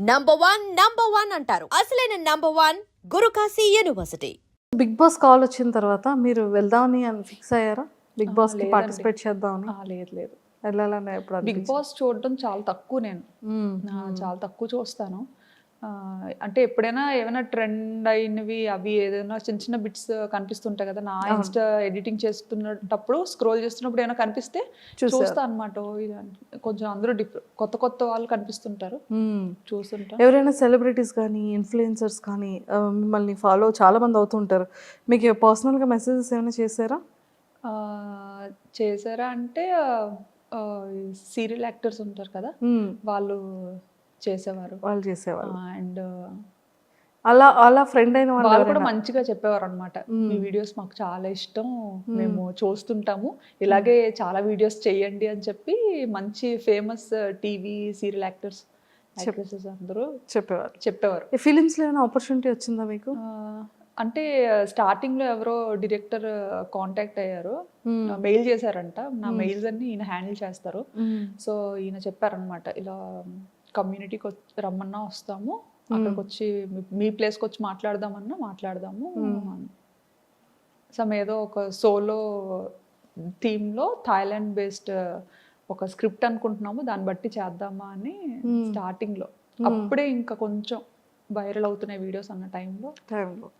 Number one number one అంటారు. అసలైన number one Gurukashi university. Big boss call వచ్చిన తర్వాత మీరు వెళ్దామని అని ఫిక్స్ అయ్యారా? బిగ్ బాస్కి. పార్టిసిపేట్ చేద్దామని? ఆ, లేదు లేదు. వెళ్ళాలని ఎప్పుడు బిగ్? బాస్ చూడడం చాలా తక్కువ నేను. ఆ, చాలా తక్కువ చూస్తాను. అంటే ఎప్పుడైనా ఏమైనా ట్రెండ్ అయినవి అవి ఏదైనా చిన్న చిన్న బిట్స్ కనిపిస్తుంటాయి కదా నా. ఇన్స్టా ఎడిటింగ్ చేస్తున్నప్పుడు స్క్రోల్ చేస్తున్నప్పుడు ఏమైనా కనిపిస్తే. చూస్తా అనమాట కొంచెం అందరూ డిఫరెంట్ కొత్త కొత్త వాళ్ళు కనిపిస్తుంటారు మ్మ్. చూస్తుంటా ఎవరైనా సెలబ్రిటీస్ కానీ ఇన్ఫ్లుయెన్సర్స్ కానీ మిమ్మల్ని ఫాలో చాలా మంది అవుతుంటారు మీకు పర్సనల్గా మెసేజెస్ ఏమైనా చేశారా చేశారా అంటే సీరియల్ యాక్టర్స్ ఉంటారు కదా. వాళ్ళు చేసేవారు. వాళ్ళు చేసేవాళ్ళు. అండ్ అలా అలా ఫ్రెండ్ అయిన వాళ్ళు కూడా? మంచిగా చెప్పేవారు అనమాట. మీ వీడియోస్ మాకు చాలా ఇష్టం. మేము. చూస్తుంటాము. ఇలాగే చాలా వీడియోస్ చేయండి అని చెప్పి మంచి famous TV serial actors actresses అందరూ చెప్పేవారు. చెప్పేవారు. ఈ ఫిలిమ్స్లో ఏమైనా ఆపర్చునిటీ వచ్చిందా మీకు? అంటే స్టార్టింగ్లో ఎవరో డైరెక్టర్ కాంటాక్ట్ అయ్యారు. మెయిల్ చేశారంట. నా మెయిల్స్ అన్ని ఈయన హ్యాండిల్ చేస్తారు. సో ఈయన చెప్పారనమాట ఇలా కమ్యూనిటీకి రమ్మన్నా వస్తాము. అక్కడికి వచ్చి మీ- ప్లేస్కి వచ్చి మాట్లాడదామన్నా మాట్లాడదాము. సమ్ ఏదో ఒక సోలో థీమ్లో థాయిలాండ్ బేస్డ్ ఒక స్క్రిప్ట్ అనుకుంటున్నాము. దాన్ని బట్టి చేద్దామా అని స్టార్టింగ్లో అప్పుడే ఇంకా కొంచెం వైరల్ అవుతున్నాయి వీడియోస్ అన్న టైంలో. టైంలో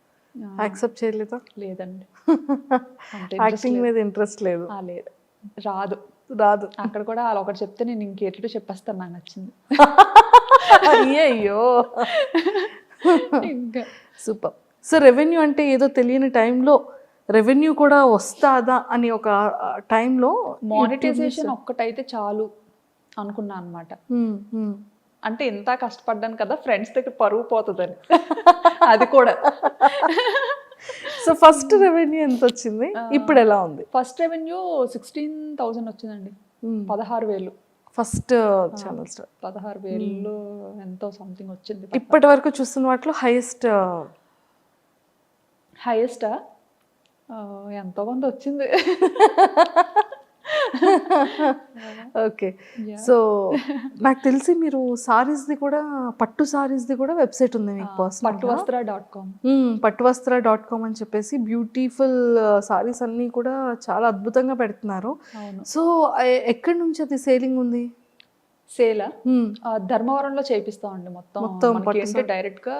యాక్సెప్ట్ చేయలేదా? లేదండి. యాక్టింగ్. మీద ఇంట్రెస్ట్ లేదు. లేదు. రాదు. రాదు. అక్కడ కూడా వాళ్ళు ఒకటి చెప్తే నేను ఇంకేటట్టు చెప్పేస్తాను నాకు నచ్చింది. అయ్యో. ఇంకా. సూపర్. సో రెవెన్యూ అంటే ఏదో తెలియని టైంలో రెవెన్యూ కూడా వస్తాదా అని ఒక టైంలో మానిటైజేషన్ ఒక్కటైతే చాలు అనుకున్నా అనమాట అంటే ఇంత కష్టపడ్డాను కదా ఫ్రెండ్స్ దగ్గర పరువు పోతుందని. అది కూడా. సో ఫస్ట్ రెవెన్యూ ఎంత వచ్చింది ఇప్పుడు ఎలా ఉంది? ఫస్ట్ రెవెన్యూ సిక్స్టీన్ థౌజండ్ వచ్చిందండి. పదహారు వేలు. ఫస్ట్ ఛానల్ స్టార్ పదహారు వేలు ఎంతో సంథింగ్ వచ్చింది ఇప్పటి వరకు చూస్తున్న వాటిలో హైయెస్ట్ హైయెస్టా ఎంతో కొంత వచ్చింది. ఓకే సో నాకు తెలిసి మీరు సారీస్ది కూడా పట్టు సారీస్ది కూడా వెబ్సైట్ ఉంది మీకు పర్సనల్ పట్టు వస్త్ర డాట్ కామ్. పట్టు వస్త్ర డాట్ కామ్ అని చెప్పేసి బ్యూటిఫుల్ సారీస్ అన్నీ కూడా చాలా అద్భుతంగా పెడుతున్నారు. సో ఎక్కడి నుంచి అది సేలింగ్ ఉంది? సేలా ధర్మవరంలో చేపిస్తామండి మొత్తం. మొత్తం డైరెక్ట్గా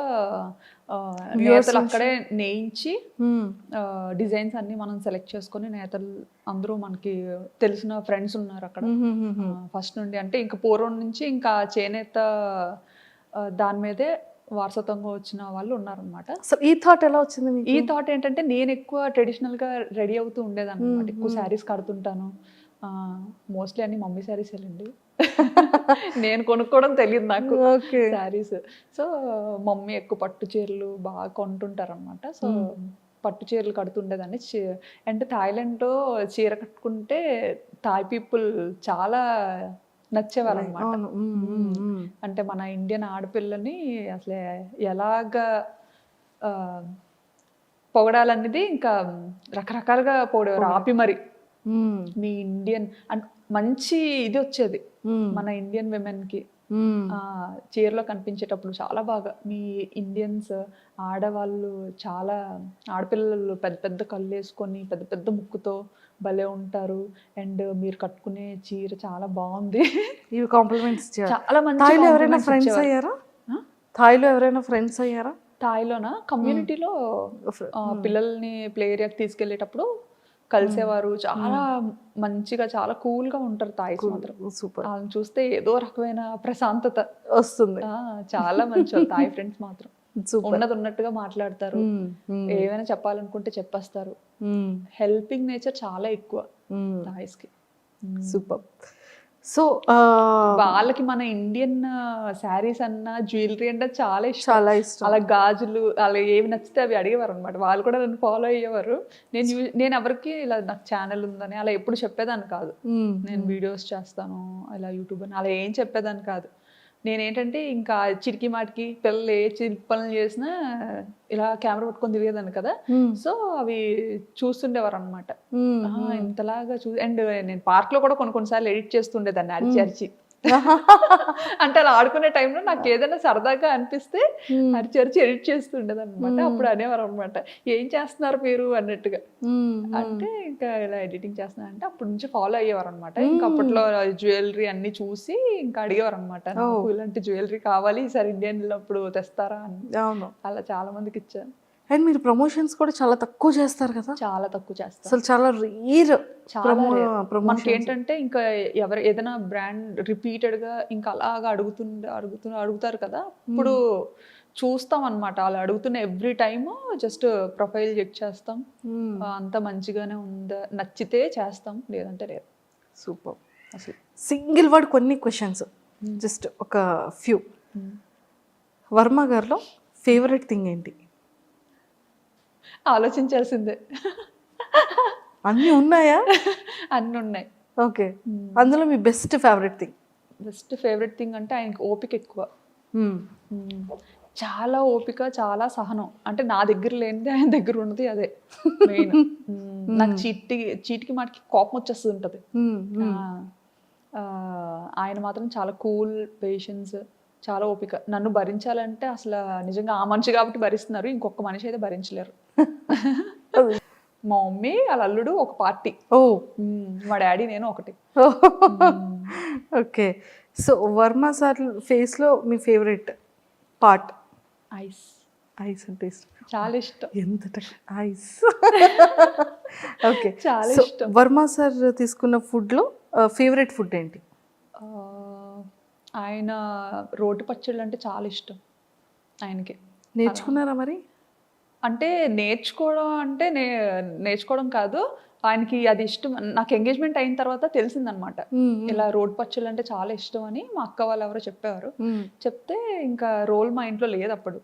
నేతలు. అక్కడే నేయించి. డిజైన్స్ అన్ని మనం సెలెక్ట్ చేసుకొని నేతలు అందరూ మనకి తెలిసిన ఫ్రెండ్స్ ఉన్నారు అక్కడ. ఫస్ట్ నుండి అంటే ఇంకా పూర్వం నుంచి ఇంకా చేనేత దాని మీదే వారసత్వంగా వచ్చిన వాళ్ళు ఉన్నారనమాట అసలు ఈ థాట్ ఎలా వచ్చింది ఈ థాట్ ఏంటంటే నేను ఎక్కువ ట్రెడిషనల్గా రెడీ అవుతూ ఉండేదాన్ని అనమాట ఎక్కువ శారీస్ కడుతుంటాను. మోస్ట్లీ అన్ని మమ్మీ శారీస్ వెళ్ళండి నేను కొనుక్కోవడం తెలియదు నాకు శారీస్. సో మమ్మీ ఎక్కువ పట్టు చీరలు బాగా కొంటుంటారు అనమాట సో పట్టు చీరలు కడుతుండేదాన్ని. అంటే థాయిలాండ్లో చీర కట్టుకుంటే థాయ్ పీపుల్ చాలా నచ్చేవారు అనమాట మ్మ్. అంటే మన ఇండియన్ ఆడపిల్లని అసలు ఎలాగా పొగడాలనేది ఇంకా రకరకాలుగా పొగడేవారు ఆపి మరి. మీ ఇండియన్ అంటే మంచి ఇది వచ్చేది. మన ఇండియన్ విమెన్కి మ్మ్. ఆ చీరలో కనిపించేటప్పుడు చాలా బాగా మీ ఇండియన్స్ ఆడవాళ్ళు చాలా ఆడపిల్లలు పెద్ద పెద్ద కళ్ళు వేసుకొని పెద్ద పెద్ద ముక్కుతో భలే ఉంటారు. అండ్ మీరు కట్టుకునే చీర చాలా బాగుంది. ఇవి కాంప్లిమెంట్స్ చాలా మంచి ఎవరైనా ఫ్రెండ్స్. అయ్యారా? థాయిలో ఎవరైనా ఫ్రెండ్స్ అయ్యారా? థాయిలోన కమ్యూనిటీలో పిల్లల్ని ప్లే ఏరియాకి తీసుకెళ్ళేటప్పుడు కలిసేవారు. చాలా మంచిగా చాలా కూల్గా ఉంటారు థాయిస్ మాత్రం. సూపర్. వాళ్ళని చూస్తే ఏదో రకమైన ప్రశాంతత వస్తుంది. చాలా మంచి థాయ్ ఫ్రెండ్స్ మాత్రం. సూపర్. ఉన్నది ఉన్నట్టుగా మాట్లాడతారు ఏమైనా చెప్పాలనుకుంటే చెప్పేస్తారు. హెల్పింగ్ నేచర్ చాలా ఎక్కువ థాయిస్కి సూపర్. సో వాళ్ళకి మన ఇండియన్ శారీస్ అన్న జ్యువెలరీ అంటే చాలా ఇష్టం. చాలా ఇష్టం. అలా గాజులు అలా ఏవి నచ్చితే అవి అడిగేవారు అనమాట వాళ్ళు కూడా నన్ను ఫాలో అయ్యేవారు. నేను నేను ఎవరికి ఇలా నాకు ఛానల్ ఉందని అలా ఎప్పుడు చెప్పేదాన్ని కాదు. నేను వీడియోస్ చేస్తాను ఇలా యూట్యూబ్ అని అలా ఏం చెప్పేదాన్ని కాదు. నేనేంటంటే ఇంకా చిరికి మాటికి పిల్లలు ఏ చిరికి పనులు చేసినా ఇలా కెమెరా పట్టుకొని తిరిగేదాన్ని కదా. సో అవి చూస్తుండేవారు అనమాట. ఇంతలాగా చూ అండ్ నేను పార్క్లో కూడా కొన్ని కొన్నిసార్లు ఎడిట్ చేస్తుండేదాన్ని అరిచి అరిచి అంటే అలా ఆడుకునే టైంలో నాకు ఏదైనా సరదాగా అనిపిస్తే Hmm. అరిచి అరిచి ఎడిట్ చేస్తుండేది అనమాట అప్పుడు అనేవారు అనమాట ఏం చేస్తున్నారు మీరు? అన్నట్టుగా. అంటే ఇంకా ఇలా ఎడిటింగ్ చేస్తున్నా అంటే అప్పటి నుంచి ఫాలో అయ్యేవారు అనమాట ఇంకా అప్పట్లో జ్యువెలరీ అన్ని చూసి ఇంకా అడిగేవారు అనమాట ఇలాంటి జ్యువెలరీ కావాలి ఈసారి ఇండియన్ వెళ్ళినప్పుడు తెస్తారా? అని. అలా చాలా మందికి ఇచ్చాను. అండ్ మీరు ప్రమోషన్స్ కూడా చాలా తక్కువ చేస్తారు కదా. చాలా తక్కువ చేస్తాను అసలు చాలా రీర్. మనకి ఏంటంటే ఇంకా ఎవరు ఏదైనా బ్రాండ్ రిపీటెడ్గా ఇంకా అలాగా అడుగుతుండే అడుగుతు అడుగుతారు కదా. ఇప్పుడు చూస్తాం అనమాట అలా అడుగుతున్న every time just profile check చేస్తాం. అంత మంచిగానే ఉందా నచ్చితే చేస్తాం. లేదంటే లేదు. సూపర్. అసలు. సింగిల్ వర్డ్ కొన్ని క్వశ్చన్స్. జస్ట్ ఒక ఫ్యూ. వర్మ గారిలో ఫేవరెట్ థింగ్ ఏంటి? ఆలోచించాల్సిందే. అన్నీ ఉన్నాయా? అన్నీ ఉన్నాయి ఓకే అందులో మీ best favourite thing? Best favourite thing అంటే ఆయనకి ఓపిక ఎక్కువ. చాలా ఓపిక చాలా సహనం. అంటే నా దగ్గర లేనిది ఆయన దగ్గర ఉన్నది అదే. మెయిన్ నాకు చీటి చీటికి మాటికి కోపం వచ్చేస్తుంది ఉంటుంది. ఆయన మాత్రం చాలా కూల్ పేషెన్స్ చాలా ఓపిక. నన్ను భరించాలంటే అసలు నిజంగా ఆ మనిషి కాబట్టి భరిస్తున్నారు ఇంకొక మనిషి అయితే భరించలేరు. మా మమ్మీ వాళ్ళ అల్లుడు ఒక పార్టీ. ఓ. మా డాడీ నేను ఒకటి. ఓకే. సో వర్మ సార్ ఫేస్లో మీ ఫేవరెట్ పార్ట్? ఐస్. ఐస్ అంటే ఇష్టం. చాలా ఇష్టం. ఎంత ఐస్. ఓకే. చాలా ఇష్టం. వర్మ సార్ తీసుకున్న ఫుడ్లో ఫేవరెట్ ఫుడ్ ఏంటి? ఆయన రోటి పచ్చళ్ళు అంటే చాలా ఇష్టం ఆయనకి. నేర్చుకున్నారా మరి? అంటే నేర్చుకోవడం అంటే నే నేర్చుకోవడం కాదు. ఆయనకి అది ఇష్టం. నాకు ఎంగేజ్మెంట్ అయిన తర్వాత తెలిసిందనమాట. ఇలా రోడ్ పచ్చళ్ళు అంటే చాలా ఇష్టం అని మా అక్క వాళ్ళు ఎవరో చెప్పేవారు. చెప్తే ఇంకా రోల్ మా ఇంట్లో లేదు అప్పుడు.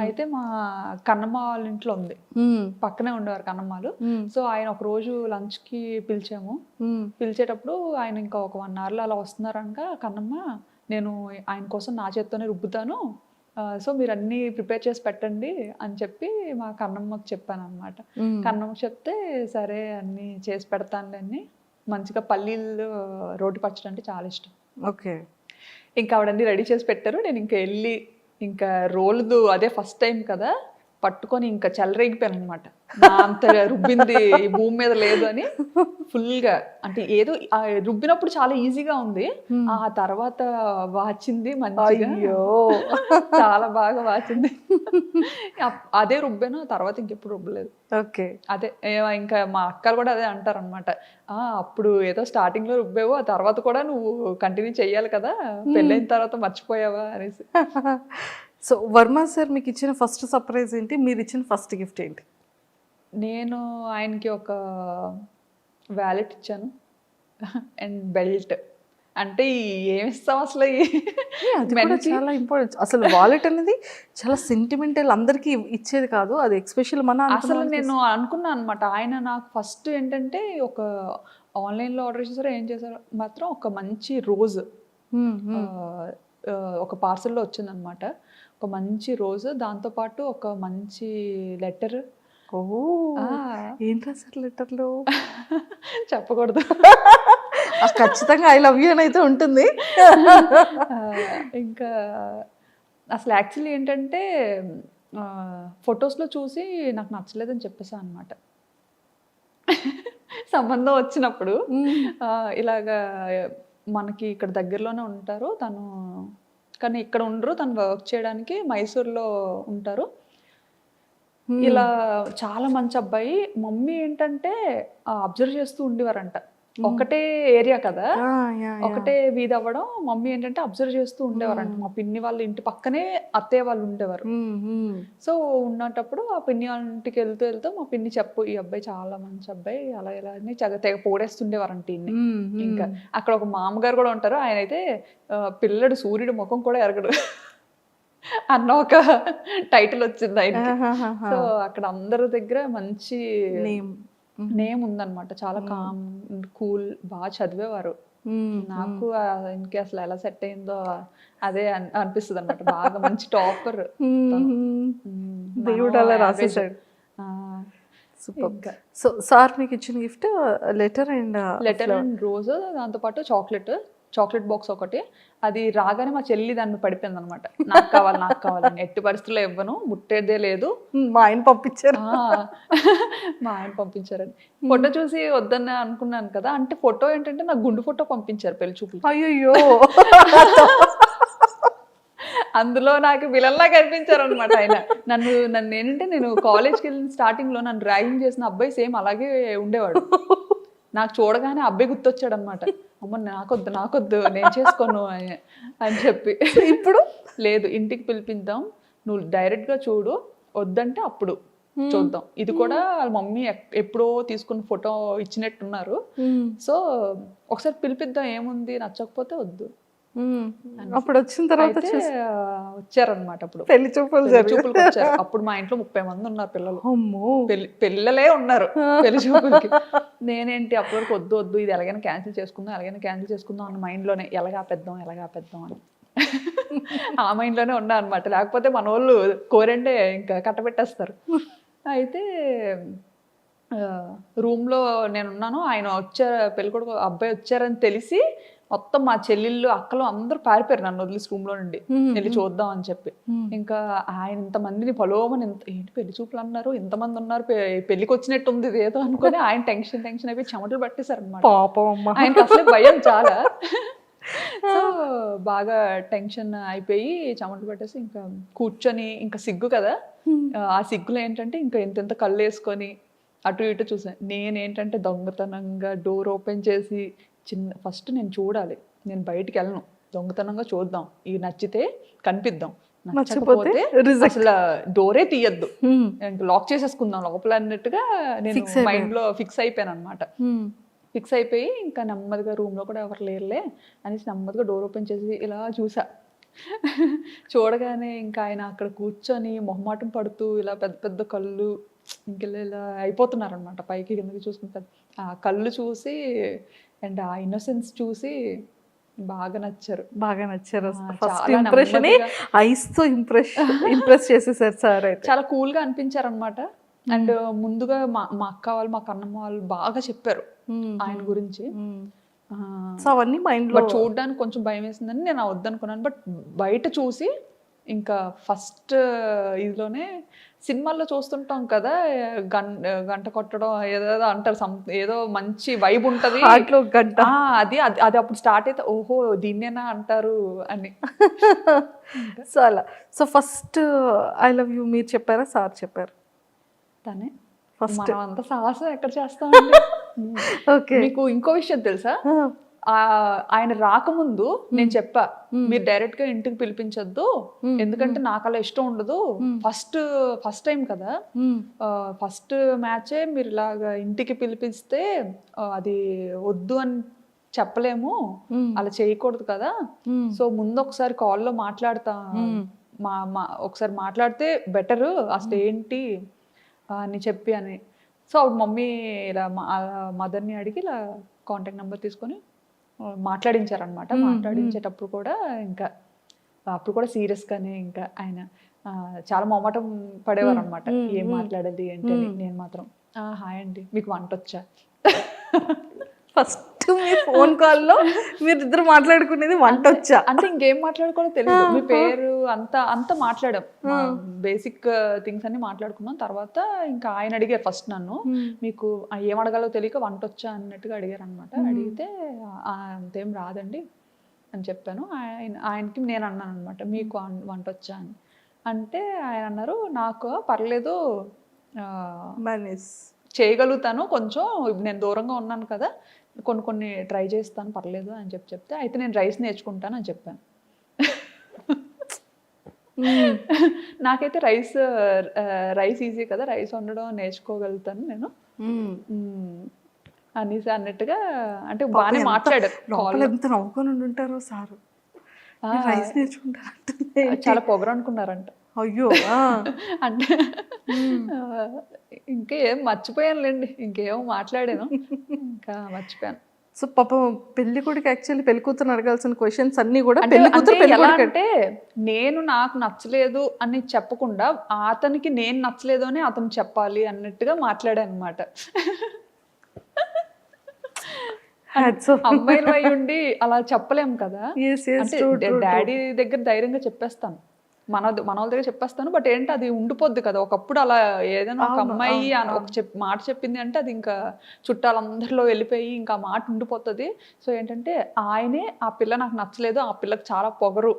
అయితే మా కన్నమ్మ వాళ్ళ ఇంట్లో ఉంది. పక్కనే ఉండేవారు కన్నమ్మలు. సో ఆయన ఒక రోజు లంచ్కి పిలిచాము పిలిచేటప్పుడు ఆయన ఇంకా ఒక వన్ అవర్లో అలా వస్తున్నారనక కన్నమ్మ నేను ఆయన కోసం నా చేత్తోనే రుబ్బుతాను. సో మీరు అన్నీ ప్రిపేర్ చేసి పెట్టండి అని చెప్పి మా కన్నమ్మకి చెప్పాను అనమాట కన్నమ్మకి చెప్తే సరే అన్నీ చేసి పెడతానులే అని మంచిగా పల్లీలు రోటి పచ్చడి అంటే చాలా ఇష్టం. ఓకే. ఇంకా ఆవిడన్నీ రెడీ చేసి పెట్టారు. నేను ఇంకా వెళ్ళి ఇంకా రోల్దు అదే ఫస్ట్ టైం కదా. పట్టుకొని ఇంకా చెలరేగిపోయాను అనమాట అంత రుబ్బింది ఈ భూమి మీద లేదు అని ఫుల్గా. అంటే ఏదో రుబ్బినప్పుడు చాలా ఈజీగా ఉంది. ఆ తర్వాత వాచింది మంచిగా. అయ్యో. చాలా బాగా వాచింది. అదే రుబ్బాను ఆ తర్వాత ఇంకెప్పుడు రుబ్బలేదు. ఓకే. అదే ఇంకా మా అక్కలు కూడా అదే అంటారు అనమాట అప్పుడు ఏదో స్టార్టింగ్లో రుబ్బావు ఆ తర్వాత కూడా నువ్వు కంటిన్యూ చెయ్యాలి కదా. పెళ్ళైన తర్వాత మర్చిపోయావా అనేసి. సో వర్మ సార్ మీకు ఇచ్చిన ఫస్ట్ సర్ప్రైజ్ ఏంటి? మీరు ఇచ్చిన ఫస్ట్ గిఫ్ట్ ఏంటి? నేను ఆయనకి ఒక వ్యాలెట్ ఇచ్చాను. And belt. అంటే ఏమి ఇస్తాం అసలు చాలా ఇంపార్టెంట్ అసలు వాలెట్ అనేది చాలా సెంటిమెంటల్ అందరికీ ఇచ్చేది కాదు. అది ఎక్స్పెషల్ మన అసలు నేను అనుకున్నాను అనమాట ఆయన నాకు ఫస్ట్ ఏంటంటే ఒక ఆన్లైన్లో ఆర్డర్ చేశారో ఏం చేశారో మాత్రం ఒక మంచి రోజు. ఒక పార్సల్లో వచ్చిందనమాట ఒక మంచి రోజు దాంతోపాటు ఒక మంచి లెటర్. ఓ ఏం రాశారు లెటర్లో? చెప్పకూడదు. ఖచ్చితంగా ఐ లవ్ యూ అని అయితే ఉంటుంది. ఇంకా అసలు యాక్చువల్లీ ఏంటంటే ఫొటోస్లో చూసి నాకు నచ్చలేదని చెప్పేసా అనమాట సంబంధం వచ్చినప్పుడు. ఇలాగా మనకి ఇక్కడ దగ్గరలోనే ఉంటారు తను కానీ ఇక్కడ ఉండరు. తను వర్క్ చేయడానికి మైసూర్లో ఉంటారు. ఇలా చాలా మంచి అబ్బాయి. మమ్మీ ఏంటంటే అబ్జర్వ్ చేస్తూ ఉండేవారంట. ఒకటే ఏరియా కదా. ఒకటే వీధి అవ్వడం మమ్మీ ఏంటంటే అబ్జర్వ్ చేస్తూ ఉండేవారంట మా పిన్ని వాళ్ళ ఇంటి పక్కనే అత్తయ్య వాళ్ళు ఉండేవారు. సో ఉన్నటప్పుడు ఆ పిన్ని వాళ్ళ ఇంటికి వెళ్తూ వెళ్తూ మా పిన్ని చెప్పు ఈ అబ్బాయి చాలా మంచి అబ్బాయి అలా ఇలా అని చగ తెగ పోడేస్తుండేవారంట మ్మ్. ఇంకా అక్కడ ఒక మామగారు కూడా ఉంటారు ఆయన అయితే పిల్లడు సూర్యుడు ముఖం కూడా ఎరగడు అన్న ఒక టైటిల్ వచ్చింది ఆహాహాహా. సో అక్కడ అందరి దగ్గర మంచి Name. నేమ్ ఉందన్నమాట. చాలా కామ్ కూల్ బాగా చదివేవారు. మ్మ్, నాకు ఆయనకి అసలు ఎలా సెట్ అయిందో అదే అన్- అనిపిస్తుంది అనమాట బాగా మంచి టాపర్. దేవుడు అలా రాసేసాడు. సూపర్ ఇంకా. సో సార్ మీకు ఇచ్చిన gift letter and letter and rose దాంతో పాటు చాక్లెట్ చాక్లెట్ బాక్స్ ఒకటి. అది రాగానే మా చెల్లి దాన్ని పడిపోయింది అనమాట నాకు కావాలి నాకు కావాలని. ఎట్టి పరిస్థితుల్లో ఇవ్వను ముట్టేదే లేదు. మా ఆయన పంపించారు. మా ఆయన పంపించారండి. ఫోటో చూసి వద్దని అనుకున్నాను కదా అంటే ఫోటో ఏంటంటే నాకు గుండు ఫోటో పంపించారు పెళ్ళి చూపులు అయ్యో అందులో నాకు విలన్లా కనిపించారు అనమాట ఆయన. నన్ను నన్ను ఏంటంటే నేను కాలేజ్కి వెళ్ళిన స్టార్టింగ్లో నన్ను డ్రాయింగ్ చేసిన అబ్బాయి సేమ్ అలాగే ఉండేవాడు. నాకు చూడగానే అబ్బాయి గుర్తొచ్చాడు అనమాట అమ్మ నాకొద్దు నాకొద్దు నేను చేసుకోను అని అని చెప్పి. ఇప్పుడు? లేదు ఇంటికి పిలిపిద్దాం. నువ్వు డైరెక్ట్గా చూడు వద్దంటే అప్పుడు చూద్దాం. ఇది కూడా వాళ్ళ మమ్మీ ఎప్పుడో తీసుకున్న ఫోటో ఇచ్చినట్టున్నారు. సో ఒకసారి పిలిపిద్దాం ఏముంది నచ్చకపోతే వద్దు. అప్పుడు వచ్చిన తర్వాత వచ్చారనమాట అప్పుడు. పెళ్ళి చూపులు చూపులకు వచ్చారు. అప్పుడు మా ఇంట్లో ముప్పై మంది ఉన్నారు పిల్లలు. అమ్మో. పెళ్ళి పిల్లలే ఉన్నారు పెళ్ళి చూపులకి. నేనేంటి అప్పటి వరకు వద్దు వద్దు ఇది ఎలాగైనా క్యాన్సిల్ చేసుకుందాం ఎలాగైనా క్యాన్సిల్ చేసుకుందాం అన్న మైండ్లోనే ఎలాగా పెద్దాం ఎలాగా పెద్దాం అని. ఆ మైండ్లోనే ఉన్నా అనమాట లేకపోతే మన వాళ్ళు కోరండే ఇంకా కట్టబెట్టేస్తారు. అయితే రూమ్లో నేను ఉన్నాను ఆయన వచ్చారు పెళ్ళికొడుకు అబ్బాయి వచ్చారని తెలిసి మొత్తం మా చెల్లెళ్ళు అక్కలు అందరూ పారిపోయారు నన్ను వదిలేసి రూమ్లో నుండి. వెళ్ళి చూద్దాం అని చెప్పి. ఇంకా ఆయన ఇంతమందిని పలోమని ఇంత ఏంటి పెళ్ళి చూపులు అన్నారు? ఇంతమంది ఉన్నారు పెళ్ళికి వచ్చినట్టు ఉంది ఏదో అనుకుని ఆయన టెన్షన్ టెన్షన్ అయిపోయి చెమటలు పట్టేశారు అనమాట పాపం ఆయనకి అసలు భయం చాలా. సో బాగా టెన్షన్ అయిపోయి చెమటలు పట్టేసి ఇంకా కూర్చొని ఇంకా సిగ్గు కదా. ఆ సిగ్గులో ఏంటంటే ఇంకా ఇంత కళ్ళు వేసుకొని అటు ఇటు చూసాను నేనేంటంటే దొంగతనంగా డోర్ ఓపెన్ చేసి చిన్న ఫస్ట్ నేను చూడాలి. నేను బయటికి వెళ్ళను. దొంగతనంగా చూద్దాం. ఇది నచ్చితే కనిపిద్దాం. నచ్చకపోతే. అసలు డోరే తీయద్దు. లాక్ చేసేసుకుందాం లోపల అన్నట్టుగా నేను. మైండ్లో ఫిక్స్ అయిపోయాను అనమాట. ఫిక్స్ అయిపోయి ఇంకా నెమ్మదిగా room లో కూడా ఎవరు లేరులే అనేసి నెమ్మదిగా డోర్ ఓపెన్ చేసి ఇలా చూసా. చూడగానే ఇంకా ఆయన అక్కడ కూర్చొని మొహమాటం పడుతూ ఇలా పెద్ద పెద్ద కళ్ళు ఇంక ఇలా ఇలా అయిపోతున్నారు అనమాట పైకి కిందకి చూసుకుంటారు ఆ కళ్ళు చూసి అండ్ ఆ ఇన్నోసెన్స్ చూసి బాగా నచ్చారు. బాగా నచ్చారు ఫస్ట్ ఇంప్రెషన్. ఐస్తో ఇంప్రెస్ ఇంప్రెస్ చేసేసారు సార్ అయితే. చాలా కూల్గా అనిపించారు అనమాట అండ్ ముందుగా మా మా అక్క వాళ్ళు మా కన్నమ్మ వాళ్ళు బాగా చెప్పారు ఆయన గురించి. సో అవన్నీ మైండ్లో బట్ చూడడానికి కొంచెం భయం వేసిందని నేను వద్దనుకున్నాను. బట్ బయట చూసి ఇంకా ఫస్ట్ ఇదిలోనే సినిమాల్లో చూస్తుంటాం కదా గన్ గంట కొట్టడం ఏదేదో అంటారు some- ఏదో మంచి వైబ్ ఉంటది. గంట. అది అది అప్పుడు స్టార్ట్ అయితే ఓహో దీన్నేనా అంటారు అని. సో అలా. So first I love you మీరు చెప్పారా సార్ చెప్పారు? తనే. ఫస్ట్. అంత సాహసం ఎక్కడ చేస్తామండి? ఓకే. మీకు ఇంకో విషయం తెలుసా? ఆయన రాకముందు నేను చెప్పా మీరు డైరెక్ట్గా ఇంటికి పిలిపించొద్దు ఎందుకంటే నాకు అలా ఇష్టం ఉండదు. ఫస్ట్ ఫస్ట్ టైం కదా. ఫస్ట్ మ్యాచే మీరు ఇలాగా ఇంటికి పిలిపిస్తే అది వద్దు అని చెప్పలేము. అలా చేయకూడదు కదా. సో ముందు ఒకసారి కాల్లో మాట్లాడతా. మా మా ఒకసారి మాట్లాడితే బెటర్ అసలు ఏంటి అని చెప్పి అని. సో అప్పుడు మమ్మీ ఇలా మదర్ని అడిగి ఇలా కాంటాక్ట్ నెంబర్ తీసుకొని మాట్లాడించారనమాట మాట్లాడించేటప్పుడు కూడా ఇంకా అప్పుడు కూడా serious గానే ఇంకా ఆయన చాలా మొమ్మటం పడేవారు అనమాట ఏం మాట్లాడాలి ఏంటి నేను మాత్రం "ఆ, హాయ్ అండి మీకు వంట వచ్చా? ఫస్ట్ మీ ఫోన్ కాల్లో మీరు ఇద్దరు మాట్లాడుకునేది వంట వచ్చా? అంటే ఇంకేం మాట్లాడుకోవడం తెలియదు మీ పేరు అంతా అంతా మాట్లాడాం. బేసిక్ థింగ్స్ అన్ని మాట్లాడుకున్నాం. తర్వాత ఇంకా ఆయన అడిగారు ఫస్ట్ నన్ను. మీకు ఏం అడగాలో తెలియక వంట వచ్చా అన్నట్టుగా అడిగారు అనమాట అడిగితే "ఆ, అంతేం రాదండి అని చెప్పాను. ఆయన ఆయనకి నేను అన్నాను అనమాట మీకు వంట వచ్చా అని. అంటే ఆయన అన్నారు నాకు పర్లేదు చేయగలుగుతాను. కొంచెం నేను దూరంగా ఉన్నాను కదా కొన్ని కొన్ని ట్రై చేస్తాను పర్లేదు అని చెప్పి చెప్తే అయితే నేను రైస్ నేర్చుకుంటాను అని చెప్పాను. నాకైతే రైస్ రైస్ ఈజీ కదా రైస్ వండడం నేర్చుకోగలుగుతాను నేను. అనేసి అన్నట్టుగా అంటే బాగానే మాట్లాడారు ఎంత నవ్వుకొని ఉంటారో సార్. రైస్ నేర్చుకుంటారంటే చాలా పొగరు అనుకున్నారంట. అయ్యో. అంటే ఇంకా ఏం మర్చిపోయానులేండి ఇంకేమో మాట్లాడాను. ఇంకా మర్చిపోయాను. సో పాపం పెళ్ళి కొడుకు యాక్చువల్లీ పెళ్ళి కూతురు అడగాల్సిన క్వశ్చన్స్ అన్ని కూడా పెళ్ళి కూతురు అంటే నేను నాకు నచ్చలేదు అని చెప్పకుండా అతనికి నేను నచ్చలేదు అని అతను చెప్పాలి అన్నట్టుగా మాట్లాడాను అనమాట. అమ్మాయిలు అయి ఉండి అలా చెప్పలేం కదా. డాడీ దగ్గర ధైర్యంగా చెప్పేస్తాను. మన మన వాళ్ళ దగ్గర చెప్పేస్తాను బట్ ఏంటి అది ఉండిపోద్ది కదా. ఒకప్పుడు అలా ఏదైనా ఒక అమ్మాయి అని ఒక చెప్ మాట చెప్పింది అంటే అది ఇంకా చుట్టాలందరిలో వెళ్ళిపోయి ఇంకా మాట ఉండిపోతుంది. సో ఏంటంటే ఆయనే ఆ పిల్ల నాకు నచ్చలేదు ఆ పిల్లకి చాలా పొగరు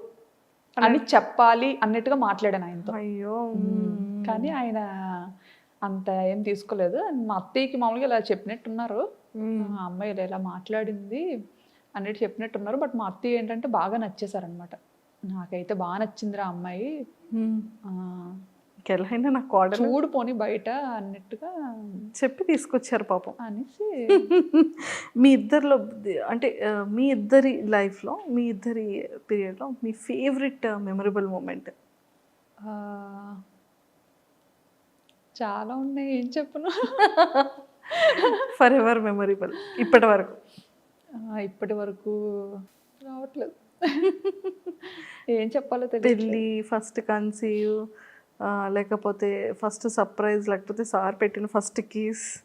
అని చెప్పాలి అన్నట్టుగా మాట్లాడాను ఆయనతో. అయ్యో కానీ ఆయన అంత ఏం తీసుకోలేదు. మా అత్తయ్యకి మామూలుగా ఇలా చెప్పినట్టున్నారు. ఆ అమ్మాయి ఇలా ఇలా మాట్లాడింది అన్నట్టు చెప్పినట్టున్నారు. బట్ మా అత్తయ్య ఏంటంటే బాగా నచ్చేసారనమాట నాకైతే బాగా నచ్చిందిరా అమ్మాయి. ఆ, ఇంకెలాగైనా నాకు కోడలు. చూడు పోని బయట అన్నట్టుగా చెప్పి తీసుకొచ్చారు పాపం. అనేసి మీ ఇద్దరిలో అంటే మీ ఇద్దరి లైఫ్లో మీ ఇద్దరి పీరియడ్లో మీ ఫేవరెట్ మెమరబుల్ మూమెంట్? చాలా ఉన్నాయి. ఏం చెప్పను? For ever memorable. ఇప్పటి వరకు. ఇప్పటి వరకు రావట్లేదు. ఏం చెప్పాలో తెలియదు పెళ్ళి ఫస్ట్ కన్సీవ్ లేకపోతే ఫస్ట్ సర్ప్రైజ్ లేకపోతే సార్ పెట్టిన ఫస్ట్ కీస్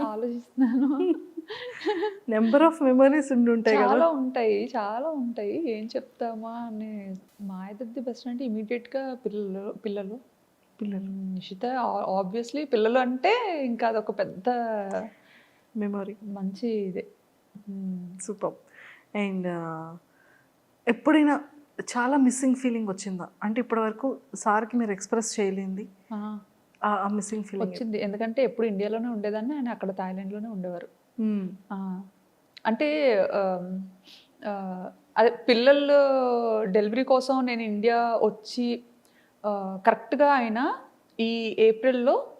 ఆలోచిస్తున్నాను. నెంబర్ ఆఫ్ మెమరీస్ ఉండి ఉంటాయి చాలా ఉంటాయి చాలా ఉంటాయి. ఏం చెప్తామా అని మా ఇద్దరిది బెస్ట్ అంటే immediate గా పిల్లలు పిల్లలు. పిల్లలు. నిషిత ఆబ్వియస్లీ పిల్లలు అంటే ఇంకా అదొక పెద్ద మెమరీ మంచి ఇదే. సూపర్ అండ్ ఎప్పుడైనా చాలా మిస్సింగ్ ఫీలింగ్ వచ్చిందా? అంటే ఇప్పటి వరకు సార్కి మీరు ఎక్స్ప్రెస్ చేయలేంది. ఆ, మిస్సింగ్ ఫీలింగ్ వచ్చింది. ఎందుకంటే ఎప్పుడు ఇండియాలోనే ఉండేదాన్ని ఆయన అక్కడ థాయిలాండ్లోనే ఉండేవారు. అంటే అదే పిల్లలు డెలివరీ కోసం నేను ఇండియా వచ్చి కరెక్ట్గా ఆయన ఈ ఏప్రిల్లో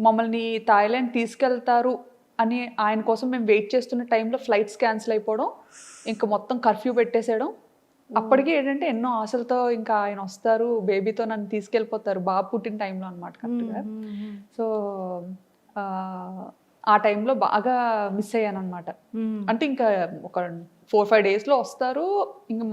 మమ్మల్ని థాయిలాండ్ తీసుకెళ్తారు అని ఆయన కోసం మేము వెయిట్ చేస్తున్న టైంలో ఫ్లైట్స్ క్యాన్సిల్ అయిపోవడం ఇంకా మొత్తం కర్ఫ్యూ పెట్టేసేయడం. అప్పటికి ఏంటంటే ఎన్నో ఆశలతో ఇంకా ఆయన వస్తారు బేబీతో నన్ను తీసుకెళ్ళిపోతారు బాబు పుట్టిన టైంలో అనమాట కరెక్ట్గా సో ఆ, టైంలో బాగా మిస్ అయ్యాను అనమాట అంటే ఇంకా ఒక ఫోర్ ఫైవ్ డేస్లో వస్తారు ఇంకా